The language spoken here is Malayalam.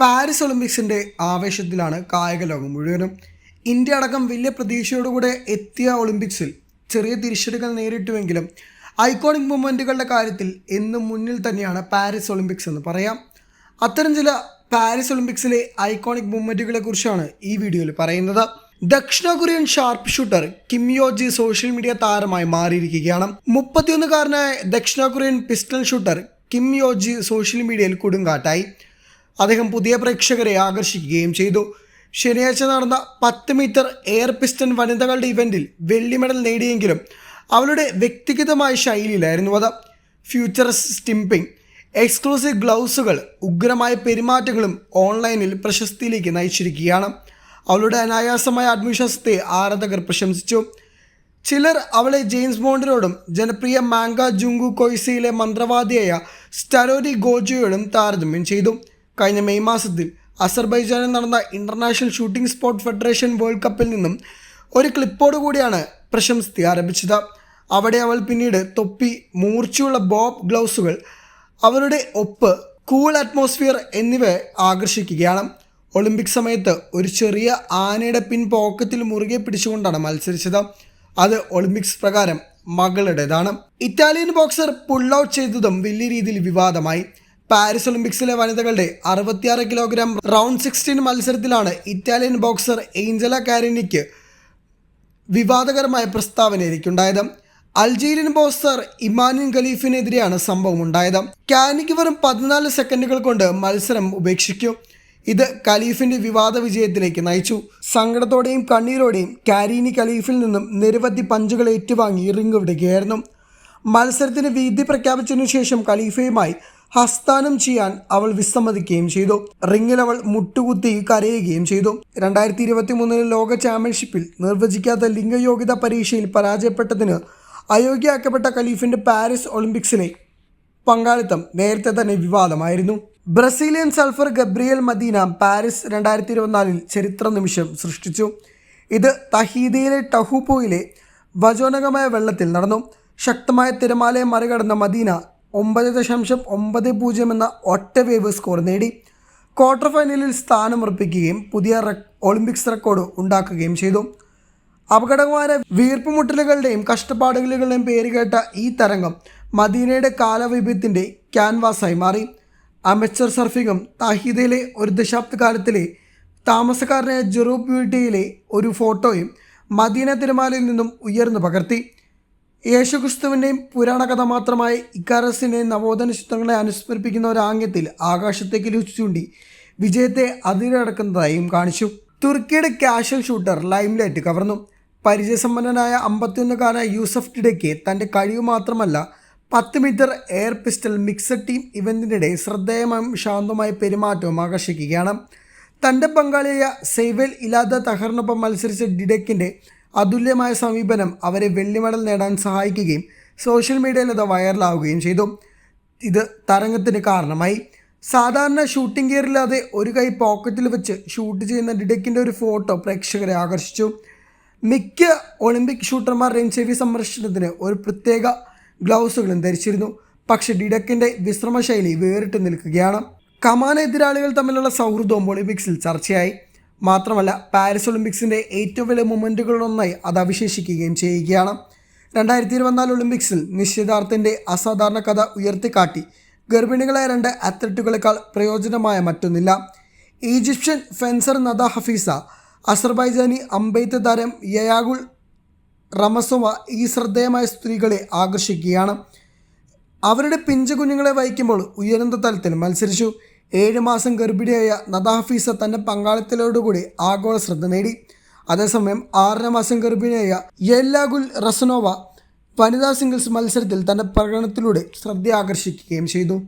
പാരീസ് ഒളിമ്പിക്സിന്റെ ആവേശത്തിലാണ് കായിക ലോകം മുഴുവനും. ഇന്ത്യ അടക്കം വലിയ പ്രതീക്ഷയോടുകൂടെ എത്തിയ ഒളിമ്പിക്സിൽ ചെറിയ തിരിച്ചടികൾ നേരിട്ടുവെങ്കിലും ഐക്കോണിക് മൊമെന്റുകളുടെ കാര്യത്തിൽ എന്നും മുന്നിൽ തന്നെയാണ് പാരീസ് ഒളിമ്പിക്സ് എന്ന് പറയാം. അത്തരം ചില പാരീസ് ഒളിമ്പിക്സിലെ ഐക്കോണിക് മൂവ്മെന്റുകളെ കുറിച്ചാണ് ഈ വീഡിയോയിൽ പറയുന്നത്. ദക്ഷിണ Korean sharp shooter Kim Yeji social media താരമായി മാറിയിരിക്കുകയാണ്. മുപ്പത്തിയൊന്നുകാരനായ ദക്ഷിണ Korean pistol shooter Kim Yeji social മീഡിയയിൽ കൊടുങ്കാറ്റായി. അദ്ദേഹം പുതിയ പ്രേക്ഷകരെ ആകർഷിക്കുകയും ചെയ്തു. ശനിയാഴ്ച നടന്ന പത്ത് മീറ്റർ എയർ പിസ്റ്റൺ വനിതകളുടെ ഇവന്റിൽ വെള്ളി മെഡൽ നേടിയെങ്കിലും അവളുടെ വ്യക്തിഗതമായ ശൈലിയിലായിരുന്നു അത്. ഫ്യൂച്ചറസ് സ്റ്റിംപിംഗ് എക്സ്ക്ലൂസീവ് ഗ്ലൗസുകൾ ഉഗ്രമായ പെരുമാറ്റങ്ങളും ഓൺലൈനിൽ പ്രശസ്തിയിലേക്ക് നയിച്ചിരിക്കുകയാണ്. അവളുടെ അനായാസമായ ആത്മവിശ്വാസത്തെ ആരാധകർ പ്രശംസിച്ചു. ചിലർ അവളെ ജെയിംസ് ബോണ്ടിനോടും ജനപ്രിയ മാങ്ക ജുങ്കു കൊയ്സയിലെ മന്ത്രവാദിയായ സ്റ്റലോരി ഗോജോയോടും താരതമ്യം ചെയ്തു. കഴിഞ്ഞ മെയ് മാസത്തിൽ അസർബൈജാനിൽ നടന്ന international shooting sports federation world കപ്പിൽ നിന്നും ഒരു ക്ലിപ്പോട് കൂടിയാണ് പ്രശംസതി ആരംഭിച്ചത്. അവിടെ അവൾ പിന്നീട് തൊപ്പി മൂർച്ചയുള്ള ബോബ് ഗ്ലൗസുകൾ അവരുടെ ഒപ്പ് കൂൾ അറ്റ്മോസ്ഫിയർ എന്നിവ ആകർഷിക്കുകയാണ്. ഒളിമ്പിക് സമയത്ത് ഒരു ചെറിയ ആനയുടെ പിൻ പോക്കറ്റിൽ മുറുകെ പിടിച്ചുകൊണ്ടാണ് മത്സരിച്ചത്. അത് ഒളിമ്പിക്സ് പ്രകാരം മകളുടേതാണ്. ഇറ്റാലിയൻ ബോക്സർ പുൾ ഔട്ട് ചെയ്തതും വലിയ രീതിയിൽ വിവാദമായി. പാരീസ് ഒളിമ്പിക്സിലെ വനിതകളുടെ അറുപത്തിയാറ് കിലോഗ്രാം റൗണ്ട് സിക്സ്റ്റീൻ മത്സരത്തിലാണ് ഇറ്റാലിയൻ ബോക്സർ ഏഞ്ചല കാരിനിക്ക് വിവാദകരമായ പ്രസ്താവനയിലേക്കുണ്ടായത്. അൾജീരിയൻ ബോക്സർ ഇമാനിൻ ഖലീഫിനെതിരെയാണ് സംഭവം ഉണ്ടായത് കാനിക്ക് വെറും പതിനാല് സെക്കൻഡുകൾ കൊണ്ട് മത്സരം ഉപേക്ഷിക്കും ഇത് ഖലീഫിന്റെ വിവാദ വിജയത്തിലേക്ക് നയിച്ചു. സങ്കടത്തോടെയും കണ്ണീരോടെയും കാരീനി ഖലീഫിൽ നിന്നും നിരവധി പഞ്ചുകൾ ഏറ്റുവാങ്ങി റിംഗ് വിടുകയായിരുന്നു. മത്സരത്തിന് വീതി പ്രഖ്യാപിച്ചതിനു ശേഷം ഖലീഫയുമായി ഹസ്താനം ചെയ്യാൻ അവൾ വിസമ്മതിക്കുകയും ചെയ്തു. റിംഗിൽ അവൾ മുട്ടുകുത്തി കരയുകയും ചെയ്തു. രണ്ടായിരത്തി ഇരുപത്തി മൂന്നിലെ ലോക ചാമ്പ്യൻഷിപ്പിൽ നിർവചിക്കാത്ത ലിംഗയോഗ്യത പരീക്ഷയിൽ പരാജയപ്പെട്ടതിന് അയോഗ്യയാക്കപ്പെട്ട ഖലീഫിന്റെ പാരീസ് ഒളിമ്പിക്സിലെ പങ്കാളിത്തം നേരത്തെ തന്നെ വിവാദമായിരുന്നു. Brazilian surfer Gabriel Medina Paris രണ്ടായിരത്തി ഇരുപത്തിനാലിൽ ചരിത്ര നിമിഷം സൃഷ്ടിച്ചു. ഇത് തഹീദയിലെ ടഹൂപ്പോയിലെ വജോനകമായ വെള്ളത്തിൽ നടന്നു. ശക്തമായ തിരമാലയെ മറികടന്ന മദീന ഒമ്പത് ദശാംശം ഒമ്പത് പൂജ്യം എന്ന ഒറ്റ വേവ് സ്കോർ നേടി. ക്വാർട്ടർ ഫൈനലിൽ സ്ഥാനമുറപ്പിക്കുകയും പുതിയ ഒളിമ്പിക്സ് റെക്കോർഡ് ഉണ്ടാക്കുകയും ചെയ്തു. അപകടകരമായ വീർപ്പുമുട്ടലുകളുടെയും കഷ്ടപ്പാടുകളുടെയും പേരുകേട്ട ഈ തരംഗം മദീനയുടെ കാലവൈഭവത്തിന്റെ ക്യാൻവാസായി മാറി. അമച്ചർ സർഫിങ്ങും താഹിദയിലെ ഒരു ദശാബ്ദകാലത്തിലെ താമസക്കാരനായ ജെറൂബ് ബ്യൂട്ടിയിലെ ഒരു ഫോട്ടോയും മദീന തിരുമാലയിൽ നിന്നും ഉയർന്നു പകർത്തി. യേശുക്രിസ്തുവിന്റെയും പുരാണ കഥ മാത്രമായി ഇക്കാരസിന്റെയും നവോധന ചിത്രങ്ങളെ അനുസ്മരിപ്പിക്കുന്ന ഒരു ആംഗ്യത്തിൽ ആകാശത്തേക്ക് ചൂണ്ടി വിജയത്തെ അതിരടക്കുന്നതായും കാണിച്ചു. തുർക്കിയുടെ കാഷ്വൽ ഷൂട്ടർ ലൈംലൈറ്റ് കവർന്നു. പരിചയസമ്പന്നനായ അമ്പത്തിയൊന്നുകാരനായ യൂസഫ് ടിഡയ്ക്ക് തന്റെ കഴിവ് മാത്രമല്ല പത്ത് metre air pistol mixed team ഇവന്റിനിടെ ശ്രദ്ധേയമായും ശാന്തമായ പെരുമാറ്റവും ആകർഷിക്കുകയാണ്. തന്റെ പങ്കാളിയായ സെയ്വൽ ഇലാദ തഹറിനൊപ്പം മത്സരിച്ച ഡിഡക്കിന്റെ അതുല്യമായ സമീപനം അവരെ വെള്ളി മെഡൽ നേടാൻ സഹായിക്കുകയും സോഷ്യൽ മീഡിയയിൽ അത് വൈറലാവുകയും ചെയ്തു. ഇത് തരംഗത്തിന് കാരണമായി. സാധാരണ ഷൂട്ടിംഗ് ഗിയറില്ലാതെ ഒരു കൈ പോക്കറ്റിൽ വെച്ച് ഷൂട്ട് ചെയ്യുന്ന ഡിഡക്കിന്റെ ഒരു ഫോട്ടോ പ്രേക്ഷകരെ ആകർഷിച്ചു. മിക്ക ഒളിമ്പിക് ഷൂട്ടർമാർ ചെവി സംരക്ഷണത്തിന് ഒരു പ്രത്യേക ഗ്ലൗസുകളും ധരിച്ചിരുന്നു. പക്ഷെ ഡിഡക്കിന്റെ വിശ്രമശൈലി വേറിട്ട് നിൽക്കുകയാണ്. കമാന എതിരാളികൾ തമ്മിലുള്ള സൗഹൃദവും ഒളിമ്പിക്സിൽ ചർച്ചയായി. മാത്രമല്ല പാരീസ് ഒളിമ്പിക്സിന്റെ ഏറ്റവും വലിയ മൊമെന്റുകളിലൊന്നായി അത് അവിശേഷിക്കുകയും ചെയ്യുകയാണ്. രണ്ടായിരത്തി ഇരുപത്തിനാല് ഒളിമ്പിക്സിൽ നിശ്ചിതാർത്ഥത്തിന്റെ അസാധാരണ കഥ ഉയർത്തിക്കാട്ടി ഗർഭിണികളായ രണ്ട് അത്ലറ്റുകളെക്കാൾ പ്രയോജനമായ മറ്റൊന്നില്ല. Egyptian fencer Nada Hafez Azerbaijani അമ്പെയ്ത്ത് താരം യയാഗുൾ റമസോവ ഈ ശ്രദ്ധേയമായ സ്ത്രീകളെ ആകർഷിക്കുകയാണ്. അവരുടെ പിഞ്ചു കുഞ്ഞുങ്ങളെ വഹിക്കുമ്പോൾ ഉയർന്ന തലത്തിൽ മത്സരിച്ചു. ഏഴ് മാസം ഗർഭിണിയായ നദാഫീസ തന്റെ പങ്കാളിത്തലോടുകൂടി ആഗോള ശ്രദ്ധ നേടി. അതേസമയം ആറര മാസം ഗർഭിണിയായ യെല്ലാഗുൽ റസനോവ വനിതാ സിംഗിൾസ് മത്സരത്തിൽ തന്റെ പ്രകടനത്തിലൂടെ ശ്രദ്ധ ആകർഷിക്കുകയും ചെയ്തു.